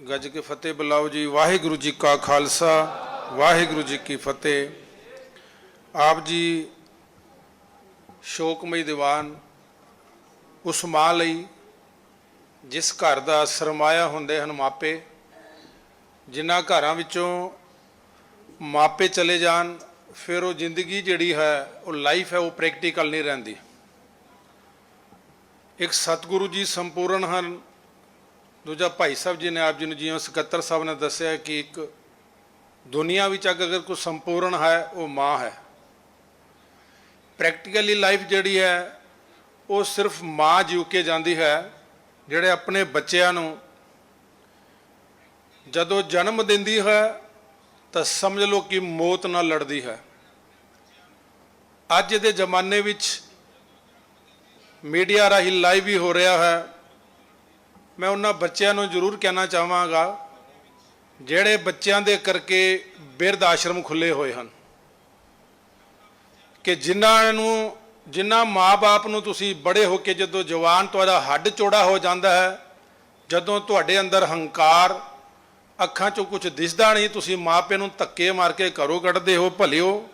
ਗੱਜ ਕੇ ਫਤਿਹ ਬੁਲਾਓ ਜੀ। ਵਾਹਿਗੁਰੂ ਜੀ ਕਾ ਖਾਲਸਾ, ਵਾਹਿਗੁਰੂ ਜੀ ਕੀ ਫਤਿਹ। ਆਪ ਜੀ ਸ਼ੋਕਮਈ ਦੀਵਾਨ, ਉਸ ਮਾਂ ਲਈ ਜਿਸ ਘਰ ਦਾ ਸਰਮਾਇਆ ਹੁੰਦੇ ਹਨ ਮਾਪੇ, ਜਿਨ੍ਹਾਂ ਘਰਾਂ ਵਿੱਚੋਂ ਮਾਪੇ ਚਲੇ ਜਾਣ, ਫਿਰ ਉਹ ਜ਼ਿੰਦਗੀ ਜਿਹੜੀ ਹੈ, ਉਹ ਲਾਈਫ ਹੈ, ਉਹ ਪ੍ਰੈਕਟੀਕਲ ਨਹੀਂ ਰਹਿੰਦੀ। ਇੱਕ ਸਤਿਗੁਰੂ ਜੀ ਸੰਪੂਰਨ ਹਨ। ਦੂਜਾ ਭਾਈ ਸਾਹਿਬ ਜੀ ਨੇ ਆਪ ਜੀ ਨੂੰ ਜਿਵੇਂ ਸਕੱਤਰ ਸਾਹਿਬ ਨੇ ਦੱਸਿਆ ਕਿ ਇੱਕ ਦੁਨੀਆ ਵਿੱਚ ਅਗਰ ਕੋਈ ਸੰਪੂਰਨ ਹੈ, ਉਹ ਮਾਂ ਹੈ। ਪ੍ਰੈਕਟੀਕਲੀ ਲਾਈਫ ਜਿਹੜੀ ਹੈ, ਉਹ ਸਿਰਫ ਮਾਂ ਜੀਉ ਕੇ ਜਾਂਦੀ ਹੈ, ਜਿਹੜੇ ਆਪਣੇ ਬੱਚਿਆਂ ਨੂੰ ਜਦੋਂ ਜਨਮ ਦਿੰਦੀ ਹੈ, ਤਾਂ ਸਮਝ ਲਓ ਕਿ ਮੌਤ ਨਾਲ ਲੜਦੀ ਹੈ। ਅੱਜ ਦੇ ਜ਼ਮਾਨੇ ਵਿੱਚ ਮੀਡੀਆ ਰਾਹੀਂ ਲਾਈਵ ਵੀ ਹੋ ਰਿਹਾ ਹੈ। ਮੈਂ ਉਹਨਾਂ ਬੱਚਿਆਂ ਨੂੰ ਜ਼ਰੂਰ ਕਹਿਣਾ ਚਾਹਾਂਗਾ, ਜਿਹੜੇ ਬੱਚਿਆਂ ਦੇ ਕਰਕੇ ਬਿਰਧ ਆਸ਼ਰਮ ਖੁੱਲੇ ਹੋਏ ਹਨ, ਕਿ ਜਿਨ੍ਹਾਂ ਨੂੰ, ਜਿਨ੍ਹਾਂ ਮਾਪੇ ਨੂੰ ਤੁਸੀਂ ਬੜੇ ਹੋ ਕੇ ਜਦੋਂ ਜਵਾਨ ਤੁਹਾਡਾ ਹੱਡ ਚੋੜਾ ਹੋ ਜਾਂਦਾ ਹੈ, ਜਦੋਂ ਤੁਹਾਡੇ ਅੰਦਰ ਹੰਕਾਰ, ਅੱਖਾਂ 'ਚੋਂ ਕੁਝ ਦਿਸਦਾ ਨਹੀਂ, ਤੁਸੀਂ ਮਾਪੇ ਨੂੰ ਧੱਕੇ ਮਾਰ ਕੇ ਘਰੋਂ ਕੱਢਦੇ ਹੋ, ਭਲਿਓ।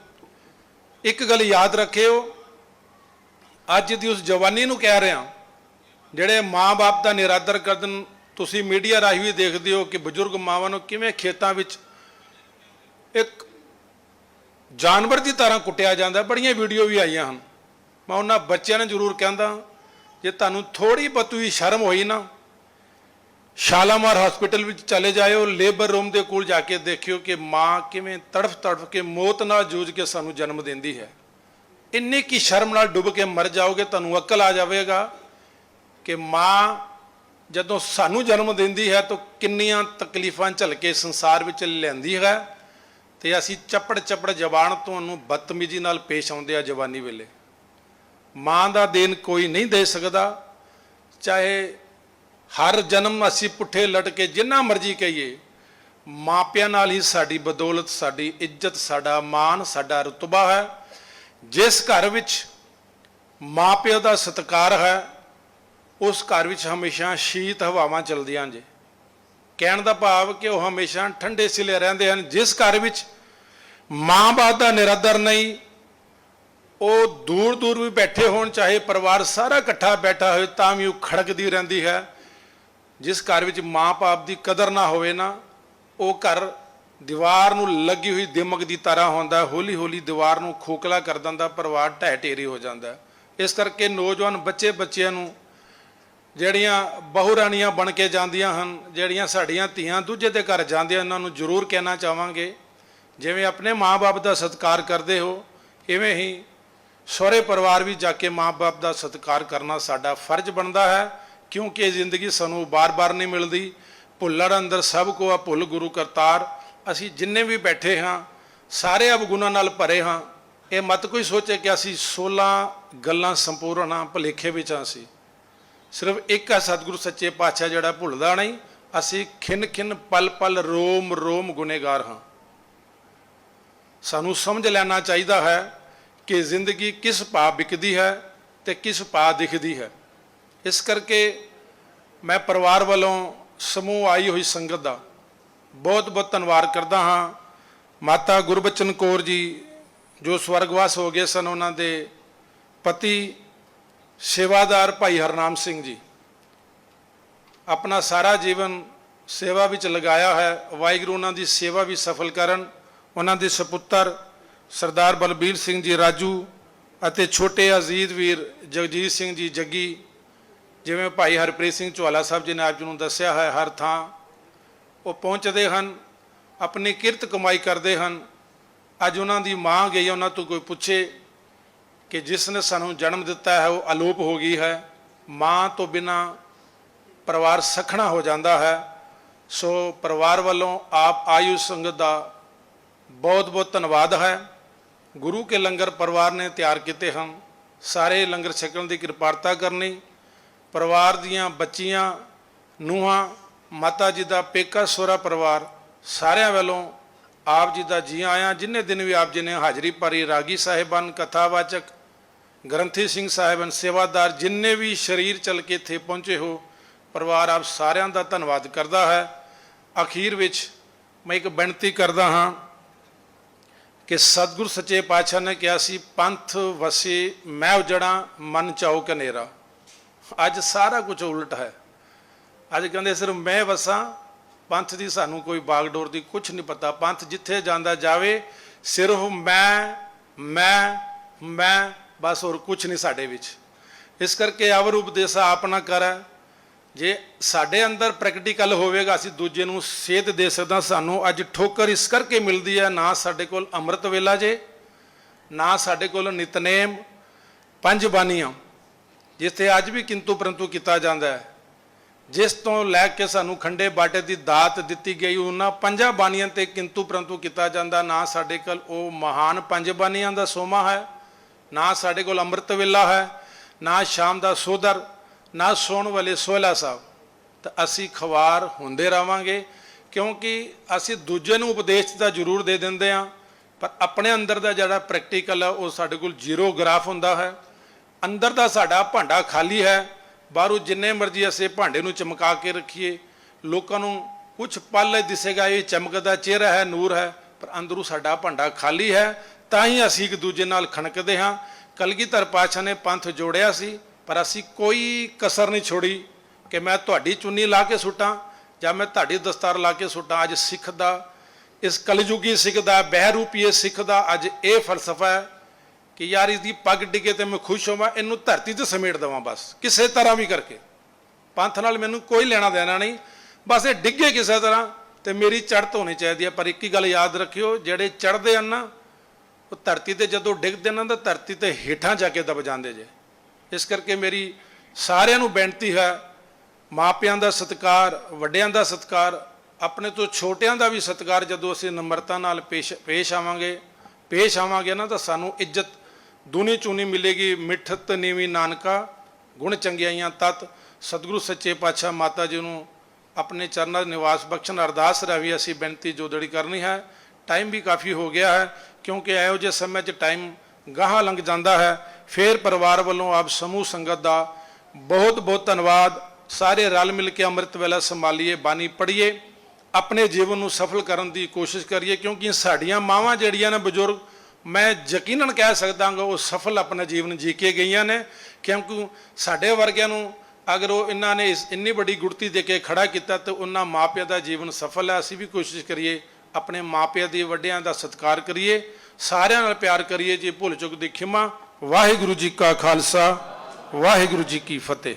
ਇੱਕ ਗੱਲ ਯਾਦ ਰੱਖਿਓ, ਅੱਜ ਦੀ ਉਸ ਜਵਾਨੀ ਨੂੰ ਕਹਿ ਰਿਹਾ ਜਿਹੜੇ ਮਾਂ-ਬਾਪ ਦਾ ਨਿਰਾਦਰ ਕਰਨ, ਤੁਸੀਂ ਮੀਡੀਆ ਰਾਹੀਂ ਵੀ ਦੇਖਦੇ ਹੋ ਕਿ ਬਜ਼ੁਰਗ ਮਾਵਾਂ ਨੂੰ ਕਿਵੇਂ ਖੇਤਾਂ ਵਿੱਚ ਇੱਕ ਜਾਨਵਰ ਦੀ ਤਰ੍ਹਾਂ ਕੁੱਟਿਆ ਜਾਂਦਾ। ਬੜੀਆਂ ਵੀਡੀਓ ਵੀ ਆਈਆਂ ਹਨ। ਮੈਂ ਉਹਨਾਂ ਬੱਚਿਆਂ ਨੂੰ ਜ਼ਰੂਰ ਕਹਿੰਦਾ, ਜੇ ਤੁਹਾਨੂੰ ਥੋੜੀ ਬਤੂਈ ਸ਼ਰਮ ਹੋਈ ਨਾ, ਸ਼ਾਲਾਮਾਰ ਹਸਪੀਟਲ ਵਿੱਚ ਚਲੇ ਜਾਇਓ ਲੇਬਰ ਰੂਮ ਦੇ ਕੋਲ ਜਾ ਕੇ ਦੇਖਿਓ ਕਿ ਮਾਂ ਕਿਵੇਂ ਤੜਫ ਤੜਫ ਕੇ ਮੌਤ ਨਾਲ ਜੂਝ ਕੇ ਸਾਨੂੰ ਜਨਮ ਦਿੰਦੀ ਹੈ। ਇੰਨੀ ਕੀ ਸ਼ਰਮ ਨਾਲ ਡੁੱਬ ਕੇ ਮਰ ਜਾਓਗੇ, ਤੁਹਾਨੂੰ ਅਕਲ ਆ ਜਾਵੇਗਾ। ਕਿ ਮਾਂ ਜਦੋਂ ਸਾਨੂੰ ਜਨਮ ਦਿੰਦੀ ਹੈ ਤਾਂ ਕਿੰਨੀਆਂ ਤਕਲੀਫਾਂ ਝੱਲ ਕੇ ਸੰਸਾਰ ਵਿੱਚ ਲਿਆਂਦੀ ਹੈ ਤੇ ਅਸੀਂ ਚੱਪੜ ਚੱਪੜ ਜ਼ਬਾਨ ਤੁਹਾਨੂੰ ਬਦਤਮੀਜ਼ੀ ਨਾਲ ਪੇਸ਼ ਆਉਂਦੇ ਆ ਜਵਾਨੀ ਵੇਲੇ। ਮਾਂ ਦਾ ਦੇਣ ਕੋਈ ਨਹੀਂ ਦੇ ਸਕਦਾ। ਚਾਹੇ ਹਰ ਜਨਮ ਅਸੀਂ ਪੁੱਠੇ ਲਟ ਕੇ ਜਿੰਨਾ ਮਰਜ਼ੀ ਕਹੀਏ, ਮਾਪਿਆਂ ਨਾਲ ਹੀ ਸਾਡੀ ਬਦੌਲਤ, ਸਾਡੀ ਇੱਜ਼ਤ, ਸਾਡਾ ਮਾਣ, ਸਾਡਾ ਰਤਬਾ ਹੈ। ਜਿਸ ਘਰ ਵਿੱਚ ਮਾਪਿਆਂ ਦਾ ਸਤਿਕਾਰ ਹੈ ਉਸ ਘਰ ਵਿੱਚ ਹਮੇਸ਼ਾ ਸ਼ੀਤ ਹਵਾਵਾਂ ਚੱਲਦੀਆਂ ਜੇ। ਕਹਿਣ ਦਾ ਭਾਵ ਕਿ ਉਹ ਹਮੇਸ਼ਾ ਠੰਡੇ ਸਿਲੇ ਰਹਿੰਦੇ ਹਨ। ਜਿਸ ਘਰ ਵਿੱਚ ਮਾਂ-ਬਾਪ ਦਾ ਨਿਰਾਦਰ ਨਹੀਂ, ਉਹ ਦੂਰ ਦੂਰ ਵੀ ਬੈਠੇ ਹੋਣ, ਚਾਹੇ ਪਰਿਵਾਰ ਸਾਰਾ ਇਕੱਠਾ ਬੈਠਾ ਹੋਵੇ, ਤਾਂ ਵੀ ਉਹ ਖੜਕਦੀ ਰਹਿੰਦੀ ਹੈ। ਜਿਸ ਘਰ ਵਿੱਚ ਮਾਂ-ਬਾਪ ਦੀ ਕਦਰ ਨਾ ਹੋਵੇ ਨਾ, ਉਹ ਘਰ ਦੀਵਾਰ ਨੂੰ ਲੱਗੀ ਹੋਈ ਦਿਮਕ ਦੀ ਤਰ੍ਹਾਂ ਹੁੰਦਾ ਹੌਲੀ ਹੌਲੀ ਦੀਵਾਰ ਨੂੰ ਖੋਖਲਾ ਕਰ ਦਿੰਦਾ ਪਰਿਵਾਰ ਢਹਿ ਢੇਰੀ ਹੋ ਜਾਂਦਾ ਇਸ ਕਰਕੇ ਨੌਜਵਾਨ ਬੱਚੇ ਬੱਚਿਆਂ ਨੂੰ ਜਿਹੜੀਆਂ ਬਹੁਰਾਣੀਆਂ ਬਣ ਕੇ ਜਾਂਦੀਆਂ ਹਨ, ਜਿਹੜੀਆਂ ਸਾਡੀਆਂ ਧੀਆਂ ਦੂਜੇ ਦੇ ਘਰ ਜਾਂਦੀਆਂ ਉਹਨਾਂ ਨੂੰ ਜ਼ਰੂਰ ਕਹਿਣਾ ਚਾਹਾਂਗੇ। ਜਿਵੇਂ ਆਪਣੇ ਮਾਪੇ ਦਾ ਸਤਿਕਾਰ ਕਰਦੇ ਹੋ, ਇਵੇਂ ਹੀ ਸਹੁਰੇ ਪਰਿਵਾਰ ਵੀ ਜਾ ਕੇ ਮਾਪੇ ਦਾ ਸਤਿਕਾਰ ਕਰਨਾ ਸਾਡਾ ਫਰਜ਼ ਬਣਦਾ ਹੈ, ਕਿਉਂਕਿ ਇਹ ਜ਼ਿੰਦਗੀ ਸਾਨੂੰ ਬਾਰ-ਬਾਰ ਨਹੀਂ ਮਿਲਦੀ। ਭੁੱਲੜ ਅੰਦਰ ਸਭ ਕੋ ਆ ਭੁੱਲ ਗੁਰੂ ਕਰਤਾਰ। ਅਸੀਂ ਜਿੰਨੇ ਵੀ ਬੈਠੇ ਹਾਂ, ਸਾਰੇ ਅਵਗੁਣਾਂ ਨਾਲ ਭਰੇ ਹਾਂ। ਇਹ ਮਤ ਕੋਈ ਸੋਚੇ ਕਿ ਅਸੀਂ 16 ਗੱਲਾਂ ਸੰਪੂਰਨ ਹਾਂ, ਭੁਲੇਖੇ ਵਿੱਚ ਹਾਂ ਅਸੀਂ। ਸਿਰਫ ਇੱਕ ਆ ਸਤਿਗੁਰੂ ਸੱਚੇ ਪਾਤਸ਼ਾਹ ਜਿਹੜਾ ਭੁੱਲਦਾ ਨਹੀਂ, ਅਸੀਂ ਖਿੰਨ ਖਿੰਨ, ਪਲ ਪਲ, ਰੋਮ ਰੋਮ ਗੁਨੇਗਾਰ ਹਾਂ। ਸਾਨੂੰ ਸਮਝ ਲੈਣਾ ਚਾਹੀਦਾ ਹੈ ਕਿ ਜ਼ਿੰਦਗੀ ਕਿਸ ਭਾਅ ਵਿਕਦੀ ਹੈ ਤੇ ਕਿਸ ਭਾਅ ਦਿਖਦੀ ਹੈ। ਇਸ ਕਰਕੇ ਮੈਂ ਪਰਿਵਾਰ ਵੱਲੋਂ ਸਮੂਹ ਆਈ ਹੋਈ ਸੰਗਤ ਦਾ ਬਹੁਤ ਬਹੁਤ ਧੰਨਵਾਦ ਕਰਦਾ ਹਾਂ। ਮਾਤਾ ਗੁਰਬਚਨ ਕੌਰ ਜੀ ਜੋ ਸਵਰਗਵਾਸ ਹੋ ਗਏ ਸਨ, ਉਹਨਾਂ ਦੇ ਪਤੀ ਸੇਵਾਦਾਰ ਭਾਈ ਹਰਨਾਮ ਸਿੰਘ ਜੀ। ਆਪਣਾ ਸਾਰਾ ਜੀਵਨ ਸੇਵਾ ਵਿੱਚ ਲਗਾਇਆ ਹੈ। ਵਾਹਿਗੁਰੂ ਉਹਨਾਂ ਦੀ ਸੇਵਾ ਵੀ ਸਫਲ ਕਰਨ। ਉਹਨਾਂ ਦੇ ਸੁਪੁੱਤਰ ਸਰਦਾਰ ਬਲਬੀਰ ਸਿੰਘ ਜੀ ਰਾਜੂ ਅਤੇ ਛੋਟੇ ਅਜ਼ੀਜ਼ ਵੀਰ ਜਗਜੀਤ ਸਿੰਘ ਜੀ ਜੱਗੀ, ਜਿਵੇਂ ਭਾਈ ਹਰਪ੍ਰੀਤ ਸਿੰਘ ਚੋਲਾ ਸਾਹਿਬ ਜੀ ਨੇ ਆਪ ਜੀ ਨੂੰ ਦੱਸਿਆ ਹੈ, ਹਰ ਥਾਂ ਉਹ ਪਹੁੰਚਦੇ ਹਨ। ਆਪਣੀ ਕਿਰਤ ਕਮਾਈ ਕਰਦੇ ਹਨ। ਅੱਜ ਉਹਨਾਂ ਦੀ ਮਾਂ ਗਈ ਉਹਨਾਂ ਤੋਂ ਕੋਈ ਪੁੱਛੇ। ਕਿ ਜਿਸ ਨੇ ਸਾਨੂੰ ਜਨਮ ਦਿੱਤਾ ਹੈ, ਉਹ ਅਲੋਪ ਹੋ ਗਈ ਹੈ। ਮਾਂ ਤੋਂ ਬਿਨਾ ਪਰਿਵਾਰ ਸਖਣਾ ਹੋ ਜਾਂਦਾ ਹੈ। ਸੋ ਪਰਿਵਾਰ ਵੱਲੋਂ ਆਪ ਆਯੂ ਸੰਗਤ ਦਾ ਬਹੁਤ ਬਹੁਤ ਧੰਨਵਾਦ ਹੈ। ਗੁਰੂ ਕੇ ਲੰਗਰ ਪਰਿਵਾਰ ਨੇ ਤਿਆਰ ਕੀਤੇ ਹਨ। ਸਾਰੇ ਲੰਗਰ ਛਕਣ ਦੀ ਕਿਰਪਾਲਤਾ ਕਰਨੀ। ਪਰਿਵਾਰ ਦੀਆਂ ਬੱਚੀਆਂ, ਨੂੰਹਾਂ, ਮਾਤਾ ਜੀ ਦਾ ਪੇਕਾ ਸੋਹਰਾ ਪਰਿਵਾਰ ਸਾਰਿਆਂ ਵੱਲੋਂ ਆਪ ਜੀ ਦਾ ਜੀ ਆਇਆਂ, ਜਿੰਨੇ ਦਿਨ ਵੀ ਆਪ ਜੀ ਨੇ ਹਾਜ਼ਰੀ ਭਰੀ, ਰਾਗੀ ਸਾਹਿਬਾਨ, ਕਥਾਵਾਚਕ ਗ੍ਰੰਥੀ ਸਿੰਘ ਸਾਹਿਬਾਨ ਸੇਵਾਦਾਰ, ਜਿੰਨੇ ਵੀ ਸ਼ਰੀਰ ਚਲ ਕੇ ਇੱਥੇ ਪਹੁੰਚੇ ਹੋ, ਪਰਿਵਾਰ ਆਪ ਸਾਰਿਆਂ ਦਾ ਧੰਨਵਾਦ ਕਰਦਾ ਹੈ। ਅਖੀਰ ਵਿੱਚ ਮੈਂ ਇੱਕ ਬੇਨਤੀ ਕਰਦਾ ਹਾਂ ਕਿ ਸਤਿਗੁਰ ਸੱਚੇ ਪਾਤਸ਼ਾਹ ਨੇ ਕਿਹਾ ਸੀ, ਪੰਥ ਵਸੇ ਮੈਂ ਉਜੜਾ ਮਨ ਚਾਉ ਕਨੇਰਾ। ਅੱਜ ਸਾਰਾ ਕੁਝ ਉਲਟ ਹੈ। ਅੱਜ ਕਹਿੰਦੇ ਸਿਰਫ ਮੈਂ ਵਸਾਂ, ਪੰਥ ਦੀ ਸਾਨੂੰ ਕੋਈ ਬਾਗਡੋਰ ਦੀ ਕੁਝ ਨਹੀਂ ਪਤਾ। ਪੰਥ ਜਿੱਥੇ ਜਾਂਦਾ ਜਾਵੇ, ਸਿਰਫ ਮੈਂ ਮੈਂ ਮੈਂ ਬਸ ਹੋਰ ਕੁਝ ਨਹੀਂ ਸਾਡੇ ਵਿੱਚ। ਇਸ ਕਰਕੇ ਅਵਰ ਉਪਦੇਸਾ ਆਪਣਾ ਕਰੈ। ਜੇ ਸਾਡੇ ਅੰਦਰ ਪ੍ਰੈਕਟੀਕਲ ਹੋਵੇਗਾ, ਅਸੀਂ ਦੂਜੇ ਨੂੰ ਸੇਧ ਦੇ ਸਕਦਾ। ਸਾਨੂੰ ਅੱਜ ਠੋਕਰ ਇਸ ਕਰਕੇ ਮਿਲਦੀ ਹੈ, ਨਾ ਸਾਡੇ ਕੋਲ ਅੰਮ੍ਰਿਤ ਵੇਲਾ ਜੇ, ਨਾ ਸਾਡੇ ਕੋਲ ਨਿਤਨੇਮ ਪੰਜ ਬਾਣੀਆਂ, ਜਿੱਥੇ ਅੱਜ ਵੀ ਕਿੰਤੂ ਪਰੰਤੂ ਕੀਤਾ ਜਾਂਦਾ ਹੈ। ਜਿਸ ਤੋਂ ਲੈ ਕੇ ਸਾਨੂੰ ਖੰਡੇ ਬਾਟੇ ਦੀ ਦਾਤ ਦਿੱਤੀ ਗਈ, ਉਹਨਾਂ ਪੰਜਾਂ ਬਾਣੀਆਂ ਤੇ ਕਿੰਤੂ ਪਰੰਤੂ ਕੀਤਾ ਜਾਂਦਾ। ਨਾ ਸਾਡੇ ਕੋਲ ਉਹ ਮਹਾਨ ਪੰਜ ਬਾਣੀਆਂ ਦਾ ਸੋਮਾ ਹੈ। ਨਾ ਸਾਡੇ ਕੋਲ ਅੰਮ੍ਰਿਤ ਵੇਲਾ ਹੈ, ਨਾ ਸ਼ਾਮ ਦਾ ਸੋਦਰ, ਨਾ ਸੌਣ ਵਾਲੇ ਸੋਹਲਾ ਸਾਹਿਬ। ਤਾਂ ਅਸੀਂ ਖਵਾਰ ਹੁੰਦੇ ਰਵਾਂਗੇ ਕਿਉਂਕਿ ਅਸੀਂ ਦੂਜੇ ਨੂੰ ਉਪਦੇਸ਼ ਤਾਂ ਜ਼ਰੂਰ ਦੇ ਦਿੰਦੇ ਆ ਪਰ ਆਪਣੇ ਅੰਦਰ ਦਾ ਜਿਹੜਾ ਪ੍ਰੈਕਟੀਕਲ ਹੈ ਉਹ ਸਾਡੇ ਕੋਲ ਜ਼ੀਰੋ ਗ੍ਰਾਫ ਹੁੰਦਾ ਹੈ। ਅੰਦਰ ਦਾ ਸਾਡਾ ਭਾਂਡਾ ਖਾਲੀ ਹੈ, ਬਾਹਰੋਂ ਜਿੰਨੇ ਮਰਜ਼ੀ ਅਸੀਂ ਭਾਂਡੇ ਨੂੰ ਚਮਕਾ ਕੇ ਰੱਖੀਏ। ਲੋਕਾਂ ਨੂੰ ਕੁਝ ਪਲ ਦਿਸੇਗਾ, ਇਹ ਚਮਕਦਾ ਚਿਹਰਾ ਹੈ, ਨੂਰ ਹੈ, ਪਰ ਅੰਦਰੋਂ ਸਾਡਾ ਭਾਂਡਾ ਖਾਲੀ ਹੈ ਤਾਂ ਹੀ ਅਸੀਂ ਇੱਕ ਦੂਜੇ ਨਾਲ ਖਣਕਦੇ ਹਾਂ। ਕਲਗੀਧਰ ਪਾਤਸ਼ਾਹ ਨੇ ਪੰਥ ਜੋੜਿਆ ਸੀ, ਪਰ ਅਸੀਂ ਕੋਈ ਕਸਰ ਨਹੀਂ ਛੋੜੀ ਕਿ ਮੈਂ ਤੁਹਾਡੀ ਚੁੰਨੀ ਲਾ ਕੇ ਸੁੱਟਾਂ ਜਾਂ ਮੈਂ ਤੁਹਾਡੀ ਦਸਤਾਰ ਲਾ ਕੇ ਸੁੱਟਾਂ। ਅੱਜ ਸਿੱਖ ਦਾ, ਇਸ ਕਲਯੁਗੀ ਸਿੱਖ ਦਾ ਬਹਿਰੂਪੀਏ ਸਿੱਖ ਦਾ ਅੱਜ ਇਹ ਫਲਸਫਾ ਹੈ ਕਿ ਯਾਰ ਇਹਦੀ ਪੱਗ ਡਿੱਗੇ ਤੇ ਮੈਂ ਖੁਸ਼ ਹੋਵਾਂ, ਇਹਨੂੰ ਧਰਤੀ ਤੇ ਸਮੇਟ ਦੇਵਾਂ ਬਸ, ਕਿਸੇ ਤਰ੍ਹਾਂ ਵੀ ਕਰਕੇ। ਪੰਥ ਨਾਲ ਮੈਨੂੰ ਕੋਈ ਲੈਣਾ ਦੇਣਾ ਨਹੀਂ, ਬਸ ਇਹ ਡਿੱਗੇ ਕਿਸੇ ਤਰ੍ਹਾਂ ਤੇ ਮੇਰੀ ਚੜ੍ਹਤ ਹੋਣੀ ਚਾਹੀਦੀ ਹੈ। ਪਰ ਇੱਕ ਹੀ ਗੱਲ ਯਾਦ ਰੱਖਿਓ, ਜਿਹੜੇ ਚੜ੍ਹਦੇ ਹਨ ਨਾ ਉਹ ਧਰਤੀ ਤੇ ਜਦੋਂ ਡਿੱਗਦੇ ਨਾ ਤਾਂ ਧਰਤੀ ਤੇ ਹੇਠਾਂ ਜਾ ਕੇ ਦਬ ਜਾਂਦੇ ਜੇ। ਇਸ ਕਰਕੇ ਮੇਰੀ ਸਾਰਿਆਂ ਨੂੰ ਬੇਨਤੀ ਹੈ, ਮਾਪਿਆਂ ਦਾ ਸਤਿਕਾਰ, ਵੱਡਿਆਂ ਦਾ ਸਤਿਕਾਰ, ਆਪਣੇ ਤੋਂ ਛੋਟਿਆਂ ਦਾ ਵੀ ਸਤਿਕਾਰ ਜਦੋਂ ਅਸੀਂ ਨਮਰਤਾ ਨਾਲ ਪੇਸ਼ ਪੇਸ਼ ਆਵਾਂਗੇ ਪੇਸ਼ ਆਵਾਂਗੇ ਨਾ ਤਾਂ ਸਾਨੂੰ ਇੱਜ਼ਤ ਦੂਨੀ ਚੂਨੀ ਮਿਲੇਗੀ। ਮਿੱਠਤ ਨੀਵੀਂ ਨਾਨਕਾ, ਗੁਣ ਚੰਗਿਆਈਆਂ ਤਤ, ਸਤਿਗੁਰੂ ਸੱਚੇ ਪਾਤਸ਼ਾਹ ਮਾਤਾ ਜੀ ਨੂੰ ਆਪਣੇ ਚਰਨਾਂ 'ਚ ਨਿਵਾਸ ਬਖਸ਼ਣ। ਅਰਦਾਸ ਰਾਵੀ ਅਸੀਂ ਬੇਨਤੀ ਜੋਦੜੀ ਕਰਨੀ ਹੈ। ਟਾਈਮ ਵੀ ਕਾਫੀ ਹੋ ਗਿਆ ਹੈ, ਕਿਉਂਕਿ ਇਹੋ ਜਿਹੇ ਸਮੇਂ 'ਚ ਟਾਈਮ ਗਾਹਾਂ ਲੰਘ ਜਾਂਦਾ ਹੈ। ਫੇਰ ਪਰਿਵਾਰ ਵੱਲੋਂ ਆਪ ਸਮੂਹ ਸੰਗਤ ਦਾ ਬਹੁਤ ਬਹੁਤ ਧੰਨਵਾਦ। ਸਾਰੇ ਰਲ ਮਿਲ ਕੇ ਅੰਮ੍ਰਿਤ ਵੇਲਾ ਸੰਭਾਲੀਏ, ਬਾਣੀ ਪੜ੍ਹੀਏ। ਆਪਣੇ ਜੀਵਨ ਨੂੰ ਸਫਲ ਕਰਨ ਦੀ ਕੋਸ਼ਿਸ਼ ਕਰੀਏ, ਕਿਉਂਕਿ ਸਾਡੀਆਂ ਮਾਵਾਂ ਜਿਹੜੀਆਂ ਨੇ ਬਜ਼ੁਰਗ, ਮੈਂ ਯਕੀਨਨ ਕਹਿ ਸਕਦਾ ਹਾਂ ਉਹ ਸਫਲ ਆਪਣਾ ਜੀਵਨ ਜੀ ਕੇ ਗਈਆਂ ਨੇ। ਕਿਉਂਕਿ ਸਾਡੇ ਵਰਗਿਆਂ ਨੂੰ ਅਗਰ ਉਹ ਇਹਨਾਂ ਨੇ ਇਸ, ਇੰਨੀ ਵੱਡੀ ਗੁੜਤੀ ਦੇ ਕੇ ਖੜਾ ਕੀਤਾ, ਤੇ ਉਹਨਾਂ ਮਾਪਿਆਂ ਦਾ ਜੀਵਨ ਸਫਲ ਹੈ। ਅਸੀਂ ਵੀ ਕੋਸ਼ਿਸ਼ ਕਰੀਏ ਆਪਣੇ ਮਾਪਿਆਂ ਦੇ ਵੱਡਿਆਂ ਦਾ ਸਤਿਕਾਰ ਕਰੀਏ, ਸਾਰਿਆਂ ਨਾਲ ਪਿਆਰ ਕਰੀਏ, ਜੇ ਭੁੱਲ ਚੁੱਕ ਦੀ ਖਿਮਾ, ਵਾਹਿਗੁਰੂ ਜੀ ਕਾ ਖਾਲਸਾ, ਵਾਹਿਗੁਰੂ ਜੀ ਕੀ ਫਤਿਹ।